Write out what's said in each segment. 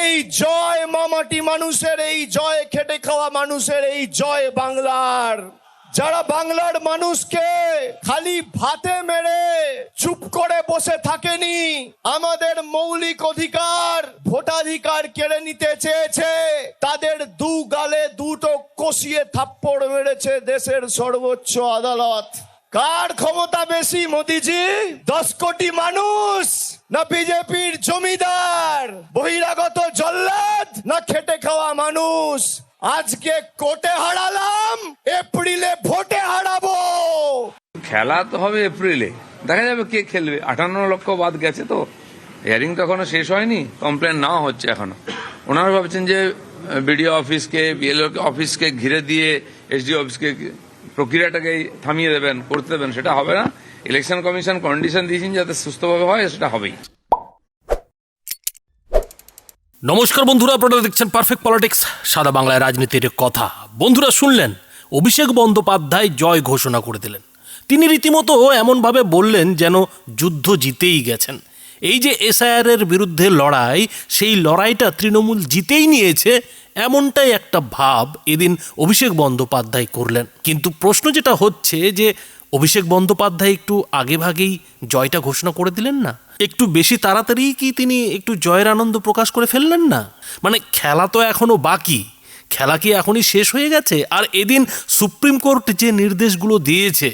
এই জয় মামাটি মানুষের, এই জয় খেটে খাওয়া মানুষের, এই জয় বাংলার। যারা বাংলার মানুষকে খালি ভাতে মেরে চুপ করে বসে থাকেনি, আমাদের মৌলিক অধিকার, ভোটাধিকার কেড়ে নিতে চেয়েছে, তাদের দু গালে দুটো কষিয়ে থাপ্পড় মেরেছে দেশের সর্বোচ্চ আদালত। কার ক্ষমতা বেশি, মোদিজি? দশ কোটি মানুষ, না বিজেপির জমিদার? বহিরাগত জল্লাদ, না খেটে খাওয়া মানুষ? আজকে কোটে হারালাম, এপ্রিলে ভোটে হারাবো। খেলা তো হবে এপ্রিলে। দেখা যাবে কে খেলবে। আটান্ন লক্ষ বাদ গেছে তো। হিয়ারিং তো এখনও শেষ হয়নি কমপ্লেন না হচ্ছে এখনও। ওনারা ভাবছেন যে বিডিও অফিসকে বিএলও অফিসকে ঘিরে দিয়ে এসডি অফিসকে প্রক্রিয়াটাকে থামিয়ে দেবেন, করতে দেবেন, সেটা হবে না। ইলেকশন কমিশন কন্ডিশন দিয়েছেন যাতে সুস্থভাবে হয়, সেটা হবেই। নমস্কার বন্ধুরা, আপনারা দেখছেন পারফেক্ট পলিটিক্স সাদা বাংলায় রাজনীতির কথা। বন্ধুরা, শুনলেন? অভিষেক বন্দ্যোপাধ্যায় জয় ঘোষণা করে দিলেন। তিনি রীতিমতো এমনভাবে বললেন যেন যুদ্ধ জিতেই গেছেন। এই যে এসআইআর এর বিরুদ্ধে লড়াই, সেই লড়াইটা তৃণমূল জিতেই নিয়েছে, এমনটাই একটা ভাব এদিন অভিষেক বন্দ্যোপাধ্যায় করলেন। কিন্তু প্রশ্ন যেটা হচ্ছে যে, অভিষেক বন্দ্যোপাধ্যায় একটু আগেভাগেই জয়টা ঘোষণা করে দিলেন না? একটু বেশি তাড়াতাড়ি কি তিনি একটু জয়ের আনন্দ প্রকাশ করে ফেললেন না? মানে খেলা তো এখনও বাকি। খেলা কি এখনই শেষ হয়ে গেছে? আর এদিন সুপ্রিম কোর্ট যে নির্দেশগুলো দিয়েছে,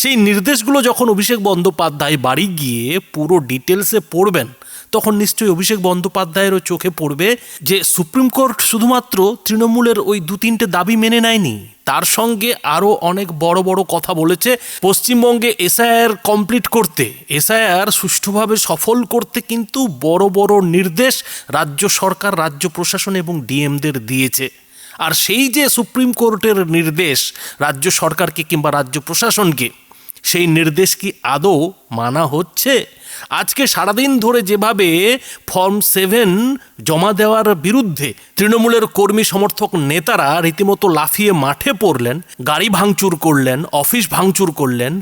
সেই নির্দেশগুলো যখন অভিষেক বন্দ্যোপাধ্যায় বাড়ি গিয়ে পুরো ডিটেলসে পড়বেন, তখন নিশ্চয়ই অভিষেক বন্দ্যোপাধ্যায়েরও চোখে পড়বে যে সুপ্রিম কোর্ট শুধুমাত্র তৃণমূলের ওই দু তিনটে দাবি মেনে নেয়নি। তার সঙ্গে আরও অনেক বড় বড় কথা বলেছে পশ্চিমবঙ্গে এসআইআর কমপ্লিট করতে। এসআইআর সুষ্ঠুভাবে সফল করতে কিন্তু বড় বড় নির্দেশ রাজ্য সরকার, রাজ্য প্রশাসন এবং ডিএমদের দিয়েছে। আর সেই যে সুপ্রিম কোর্টের নির্দেশ রাজ্য সরকারকে কিংবা রাজ্য প্রশাসনকে, সেই নির্দেশ কি আদৌ মানা হচ্ছে? আজকে সারাদিন ধরে যেভাবে ফর্ম সেভেন জমা দেওয়ার বিরুদ্ধে তৃণমূলের কর্মী সমর্থক নেতারা রীতিমতো লাফিয়ে মাঠে পড়লেন, গাড়ি ভাঙচুর করলেন, অফিস ভাঙচুর করলেন,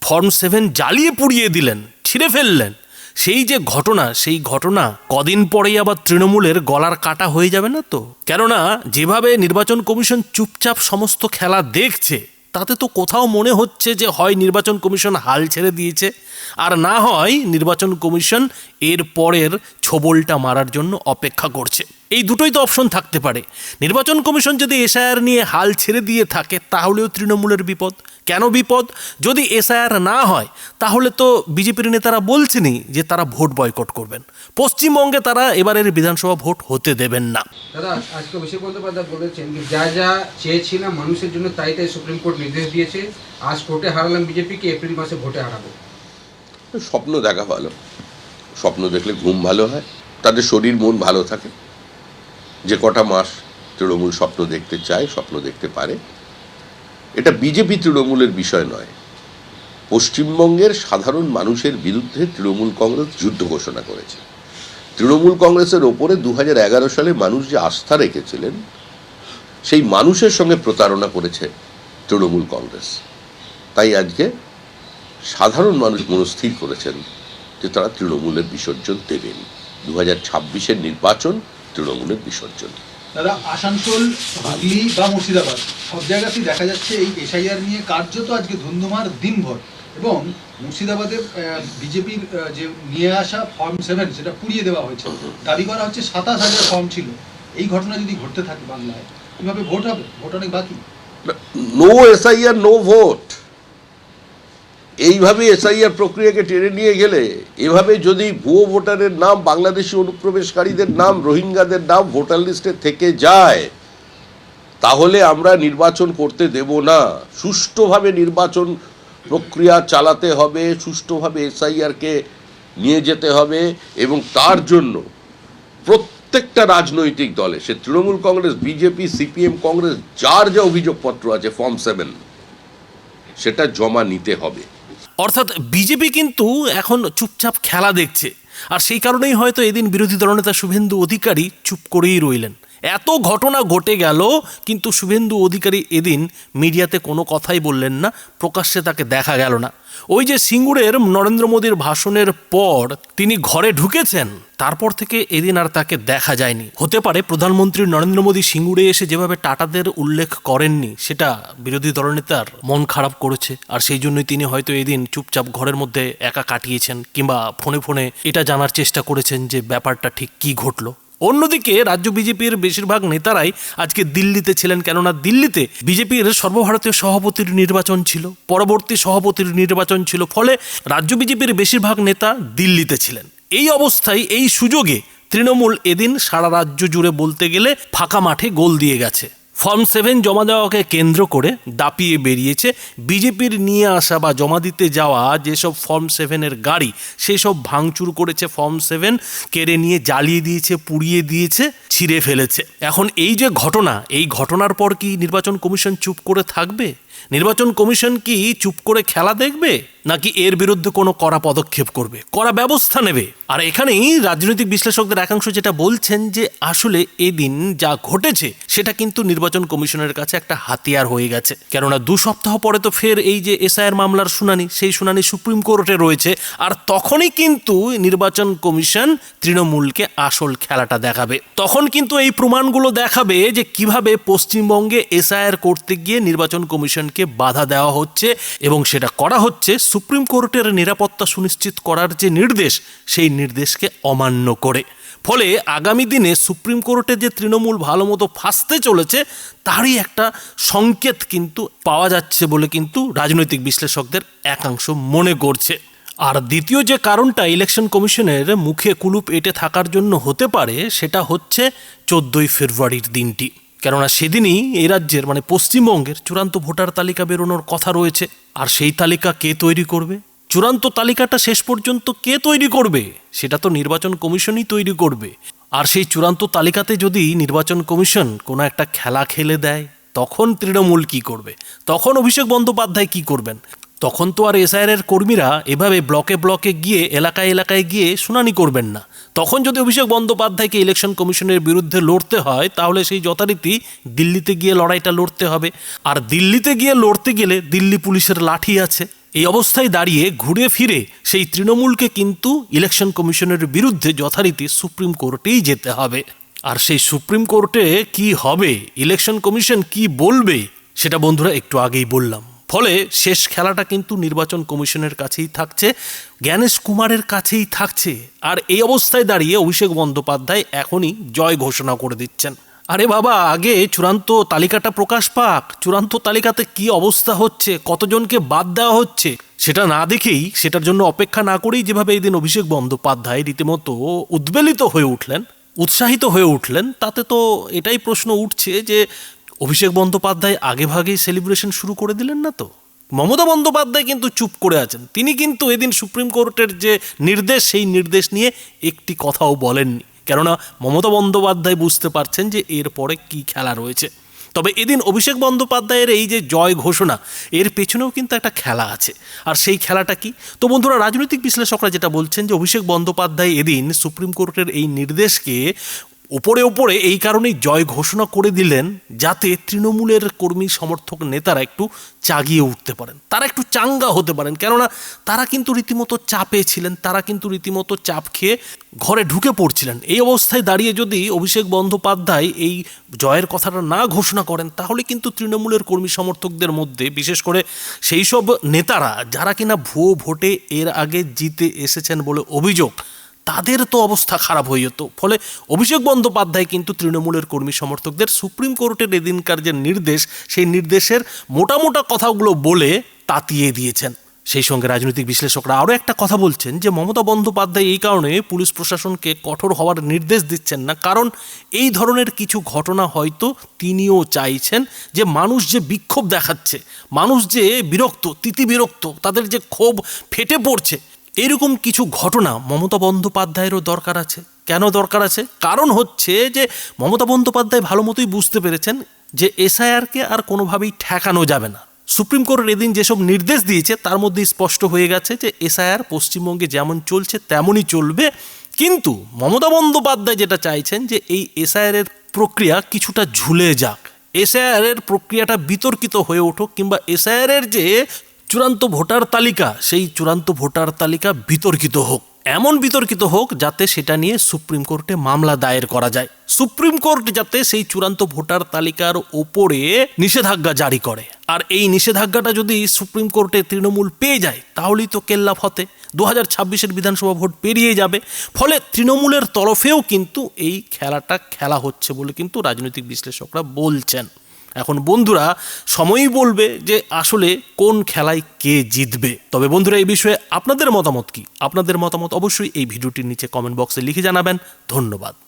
ফর্ম সেভেন জ্বালিয়ে পুড়িয়ে দিলেন, ছিঁড়ে ফেললেন সেই যে ঘটনা, সেই ঘটনা কদিন পরেই আবার তৃণমূলের গলার কাটা হয়ে যাবে না তো? কেননা, যেভাবে নির্বাচন কমিশন চুপচাপ সমস্ত খেলা দেখছে, তাতে তো কোথাও মনে হচ্ছে যে হয় নির্বাচন কমিশন হাল ছেড়ে দিয়েছে, আর না হয় নির্বাচন কমিশন এর পরের ছবলটা মারার জন্য অপেক্ষা করছে। এই দুটোই তো অপশন থাকতে পারে। নির্বাচন কমিশন যদি এসআইআর নিয়ে হাল ছেড়ে দিয়ে থাকে, তাহলেও তৃণমূলের বিপদ। কেন বিপদ? যদি এসআইআর না হয় তাহলে তো বিজেপির নেতারা বলছেনই যে তারা ভোট বয়কট করবেন। পশ্চিমবঙ্গে তারা এবারের বিধানসভা ভোট হতে দেবেন না। দাদা আজকে অভিষেক বন্দ্যোপাধ্যায় বলেছেন যে যা যা চেয়েছিলাম মানুষের জন্য তাই তাই সুপ্রিম কোর্ট নির্দেশ দিয়েছে আজ কোর্টে হারালাম বিজেপিকে এপ্রিল মাসে ভোটে হারাবো। স্বপ্ন দেখা ভালো। স্বপ্ন দেখলে ঘুম ভালো হয় তাদের শরীর মন ভালো থাকে। যে কটা মাস তৃণমূল স্বপ্ন দেখতে চায় স্বপ্ন দেখতে পারে এটা বিজেপি তৃণমূলের বিষয় নয়। পশ্চিমবঙ্গের সাধারণ মানুষের বিরুদ্ধে তৃণমূল কংগ্রেস যুদ্ধ ঘোষণা করেছে। তৃণমূল কংগ্রেসের ওপরে দু হাজার এগারো সালে মানুষ যে আস্থা রেখেছিলেন, সেই মানুষের সঙ্গে প্রতারণা করেছে তৃণমূল কংগ্রেস। তাই আজকে সাধারণ মানুষ মনস্থির করেছেন যে তারা তৃণমূলের বিসর্জন দেবেন। দু হাজার নির্বাচন তৃণমূলের বিসর্জন। দাদা, আসানসোল, হুগলি বা মুর্শিদাবাদ, সব জায়গাতেই দেখা যাচ্ছে এই এসআইআর নিয়ে কার্যত আজকে ধুন্ধুমার দিনভর। এবং মুর্শিদাবাদে বিজেপির যে নিয়ে আসা ফর্ম সেভেন সেটা পুড়িয়ে দেওয়া হয়েছে। দাবি করা হচ্ছে সাতাশ হাজার ফর্ম ছিল। এই ঘটনা যদি ঘটতে থাকে বাংলায়, কীভাবে ভোট হবে? ভোট অনেক বাকি। নো এসআইআর নো ভোট এইভাবে এসআইআর প্রক্রিয়াকে টেনে নিয়ে গেলে, এভাবে যদি ভুয়ো ভোটারের নাম, বাংলাদেশি অনুপ্রবেশকারীদের নাম, রোহিঙ্গাদের নাম ভোটার লিস্টে থেকে যায়, তাহলে আমরা নির্বাচন করতে দেব না। সুষ্ঠুভাবে নির্বাচন প্রক্রিয়া চালাতে হবে, সুষ্ঠুভাবে এসআইআরকে নিয়ে যেতে হবে এবং তার জন্য প্রত্যেকটা রাজনৈতিক দলে, সে তৃণমূল কংগ্রেস, বিজেপি, সিপিএম কংগ্রেস, যার যা অভিযোগপত্র আছে, ফর্ম সেভেন, সেটা জমা নিতে হবে। অর্থাৎ বিজেপি কিন্তু এখন চুপচাপ খেলা দেখছে। আর সেই কারণেই হয়তো এদিন বিরোধী দলনেতা শুভেন্দু অধিকারী চুপ করেই রইলেন। এত ঘটনা ঘটে গেল, কিন্তু শুভেন্দু অধিকারী এদিন মিডিয়াতে কোনো কথাই বললেন না, প্রকাশ্যে তাকে দেখা গেল না। ওই যে সিঙ্গুরের নরেন্দ্র মোদীর ভাষণের পর তিনি ঘরে ঢুকেছেন, তারপর থেকে এদিন আর তাকে দেখা যায়নি। হতে পারে প্রধানমন্ত্রী নরেন্দ্র মোদী সিঙ্গুরে এসে যেভাবে টাটাদের উল্লেখ করেননি, সেটা বিরোধী দলনেতার মন খারাপ করেছে, আর সেই জন্যই তিনি হয়তো এদিন চুপচাপ ঘরের মধ্যে একা কাটিয়েছেন, কিংবা ফোনে ফোনে এটা জানার চেষ্টা করেছেন যে ব্যাপারটা ঠিক কি ঘটলো। অন্যদিকে রাজ্য বিজেপির বেশিরভাগ নেতারাই আজকে দিল্লিতে ছিলেন, কেননা দিল্লিতে বিজেপির সর্বভারতীয় সভাপতির নির্বাচন ছিল, পরবর্তী সভাপতির নির্বাচন ছিল, ফলে রাজ্য বিজেপির বেশিরভাগ নেতা দিল্লিতে ছিলেন। এই অবস্থায়, এই সুযোগে তৃণমূল এদিন সারা রাজ্য জুড়ে বলতে গেলে ফাঁকা মাঠে গোল দিয়ে গেছে। ফর্ম সেভেন জমা দেওয়াকে কেন্দ্র করে দাপিয়ে বেরিয়েছে। বিজেপির নিয়ে আসা বা জমা দিতে যাওয়া যেসব ফর্ম সেভেনের গাড়ি সেই সব ভাঙচুর করেছে ফর্ম সেভেন, কেড়ে নিয়ে জ্বালিয়ে দিয়েছে, পুড়িয়ে দিয়েছে, ছিঁড়ে ফেলেছে। এখন এই যে ঘটনা, এই ঘটনার পর কি নির্বাচন কমিশন চুপ করে থাকবে? নির্বাচন কমিশন কি চুপ করে খেলা দেখবে, নাকি এর বিরুদ্ধে কোনো কড়া পদক্ষেপ করবে? কড়া ব্যবস্থা নেবে। আর এখানেই রাজনৈতিক বিশ্লেষকদের একাংশ যেটা বলছেন যে, আসলে এদিন যা ঘটেছে, সেটা কিন্তু নির্বাচন কমিশনের কাছে একটা হাতিয়ার হয়ে গেছে। কেননা দু সপ্তাহ পরে তো ফের এই যে এসআইআর মামলার শুনানি, সেই শুনানি সুপ্রিম কোর্টে রয়েছে। আর তখনই কিন্তু নির্বাচন কমিশন তৃণমূলকে আসল খেলাটা দেখাবে। তখন কিন্তু এই প্রমাণগুলো দেখাবে যে কীভাবে পশ্চিমবঙ্গে এসআইআর করতে গিয়ে নির্বাচন কমিশনকে বাধা দেওয়া হচ্ছে এবং সেটা করা হচ্ছে, সুপ্রিম কোর্টের নিরাপত্তা সুনিশ্চিত করার যে নির্দেশ, সেই নির্দেশকে অমান্য করে। ফলে আগামী দিনে সুপ্রিম কোর্টে যে তৃণমূল ভালো মতো ফাঁসতে চলেছে, তারই একটা সংকেত কিন্তু পাওয়া যাচ্ছে বলে কিন্তু রাজনৈতিক বিশ্লেষকদের একাংশ মনে করছে। আর দ্বিতীয় যে কারণটা ইলেকশন কমিশনের মুখে কুলুপ এঁটে থাকার জন্য হতে পারে, সেটা হচ্ছে চোদ্দোই ফেব্রুয়ারির দিনটি। কেননা সেদিনই এই রাজ্যের মানে পশ্চিমবঙ্গের চূড়ান্ত ভোটার তালিকা বেরোনোর কথা রয়েছে। আর সেই তালিকা কে তৈরি করবে? চূড়ান্ত তালিকাটা শেষ পর্যন্ত কে তৈরি করবে? সেটা তো নির্বাচন কমিশনই তৈরি করবে। আর সেই চূড়ান্ত তালিকাতে যদি নির্বাচন কমিশন কোনো একটা খেলা খেলে দেয়, তখন তৃণমূল কি করবে? তখন অভিষেক বন্দ্যোপাধ্যায় কি করবেন? তখন তো আর এসআইআর এর কর্মীরা এভাবে ব্লকে ব্লকে গিয়ে, এলাকায় এলাকায় গিয়ে শুনানি করবেন না। তখন যদি অভিষেক বন্দ্যোপাধ্যায়কে ইলেকশন কমিশনের বিরুদ্ধে লড়তে হয়, তাহলে সেই যথারীতি দিল্লিতে গিয়ে লড়াইটা লড়তে হবে। আর দিল্লিতে গিয়ে লড়তে গেলে দিল্লি পুলিশের লাঠি আছে। এই অবস্থায় দাঁড়িয়ে ঘুরে ফিরে সেই তৃণমূলকে কিন্তু ইলেকশন কমিশনের বিরুদ্ধে যথারীতি সুপ্রিম কোর্টেই যেতে হবে। আর সেই সুপ্রিম কোর্টে কি হবে ইলেকশন কমিশন কি বলবে, সেটা বন্ধুরা একটু আগেই বললাম। ফলে শেষ খেলাটা কিন্তু নির্বাচন কমিশনের কাছেই থাকছে, জ্ঞানেশ কুমারের কাছেই থাকছে। আর এই অবস্থায় দাঁড়িয়ে অভিষেক বন্দ্যোপাধ্যায় এখনই জয় ঘোষণা করে দিচ্ছেন। আরে বাবা, আগে চূড়ান্ত তালিকাটা প্রকাশ পাক। চূড়ান্ত তালিকাতে কি অবস্থা হচ্ছে? কতজনকে বাদ দেওয়া হচ্ছে? সেটা না দেখেই, সেটার জন্য অপেক্ষা না করেই যেভাবে এই দিন অভিষেক বন্দ্যোপাধ্যায় রীতিমতো উদ্বেলিত হয়ে উঠলেন, উৎসাহিত হয়ে উঠলেন, তাতে তো এটাই প্রশ্ন উঠছে যে অভিষেক বন্দ্যোপাধ্যায় আগেভাগেই সেলিব্রেশন শুরু করে দিলেন না তো? মমতা বন্দ্যোপাধ্যায় কিন্তু চুপ করে আছেন। তিনি কিন্তু এদিন সুপ্রিম কোর্টের যে নির্দেশ, সেই নির্দেশ নিয়ে একটি কথাও বলেননি। কেননা মমতা বন্দ্যোপাধ্যায় বুঝতে পারছেন যে এরপরে কি খেলা রয়েছে। তবে এদিন অভিষেক বন্দ্যোপাধ্যায়ের এই যে জয় ঘোষণা, এর পেছনেও কিন্তু একটা খেলা আছে। আর সেই খেলাটা কি? তো বন্ধুরা, রাজনৈতিক বিশ্লেষকরা যেটা বলছেন যে অভিষেক বন্দ্যোপাধ্যায় এদিন সুপ্রিম কোর্টের এই নির্দেশকে ওপরে ওপরে এই কারণেই জয় ঘোষণা করে দিলেন যাতে তৃণমূলের কর্মী সমর্থক নেতারা একটু চাগিয়ে উঠতে পারেন। তারা একটু চাঙ্গা হতে পারেন। কেননা তারা কিন্তু রীতিমতো চাপে ছিলেন, তারা কিন্তু রীতিমতো চাপ খেয়ে ঘরে ঢুকে পড়ছিলেন। এই অবস্থায় দাঁড়িয়ে যদি অভিষেক বন্দ্যোপাধ্যায় এই জয়ের কথাটা না ঘোষণা করেন, তাহলে কিন্তু তৃণমূলের কর্মী সমর্থকদের মধ্যে, বিশেষ করে সেই সব নেতারা, যারা কিনা ভুয়ো ভোটে এর আগে জিতে এসেছেন বলে অভিযোগ তাদের তো অবস্থা খারাপ হয়ে যেত। ফলে অভিষেক বন্দ্যোপাধ্যায় কিন্তু তৃণমূলের কর্মী সমর্থকদের সুপ্রিম কোর্টের এদিনকার যে নির্দেশ, সেই নির্দেশের মোটা মোটা কথাগুলো বলে তাতিয়ে দিয়েছেন। সেই সঙ্গে রাজনৈতিক বিশ্লেষকরা আরও একটা কথা বলছেন যে, মমতা বন্দ্যোপাধ্যায় এই কারণে পুলিশ প্রশাসনকে কঠোর হওয়ার নির্দেশ দিচ্ছেন না। কারণ এই ধরনের কিছু ঘটনা হয়তো তিনিও চাইছেন যে, মানুষ যে বিক্ষোভ দেখাচ্ছে, মানুষ যে বিরক্ত তিতি বিরক্ত তাদের যে ক্ষোভ ফেটে পড়ছে এরকম কিছু ঘটনা মমতা বন্দ্যোপাধ্যায়েরও দরকার আছে। কেন দরকার আছে? কারণ হচ্ছে যে মমতা বন্দ্যোপাধ্যায় ভালো মতোই বুঝতে পেরেছেন যে এসআইআরকে আর কোনোভাবেই ঠেকানো যাবে না। সুপ্রিম কোর্ট এদিন যেসব নির্দেশ দিয়েছে, তার মধ্যে স্পষ্ট হয়ে গেছে যে এসআইআর পশ্চিমবঙ্গে যেমন চলছে, তেমনই চলবে। কিন্তু মমতা বন্দ্যোপাধ্যায় যেটা চাইছেন যে এই এসআইআর এর প্রক্রিয়া কিছুটা ঝুলে যাক। এসআইআর এর প্রক্রিয়াটা বিতর্কিত হয়ে ওঠুক কিংবা এসআইআর এর যে চূড়ান্ত ভোটার তালিকা, সেই চূড়ান্ত ভোটার তালিকা বিতর্কিত হোক। এমন বিতর্কিত হোক যাতে সেটা নিয়ে সুপ্রিম কোর্টে মামলা দায়ের করা যায়। সুপ্রিম কোর্ট যাতে সেই চূড়ান্ত ভোটার তালিকার ওপরে নিষেধাজ্ঞা জারি করে। আর এই নিষেধাজ্ঞাটা যদি সুপ্রিম কোর্টে তৃণমূল পেয়ে যায়, তাহলেই তো কেল্লা ফতে দু হাজার ছাব্বিশের বিধানসভা ভোট পেরিয়ে যাবে। ফলে তৃণমূলের তরফেও কিন্তু এই খেলাটা খেলা হচ্ছে বলে কিন্তু রাজনৈতিক বিশ্লেষকরা বলছেন। এখন বন্ধুরা সময়ই বলবে যে আসলে কোন খেলায় কে জিতবে। তবে বন্ধুরা এই বিষয়ে আপনাদের মতামত কি? আপনাদের মতামত অবশ্যই এই ভিডিওটির নিচে কমেন্ট বক্সে লিখে জানাবেন। ধন্যবাদ।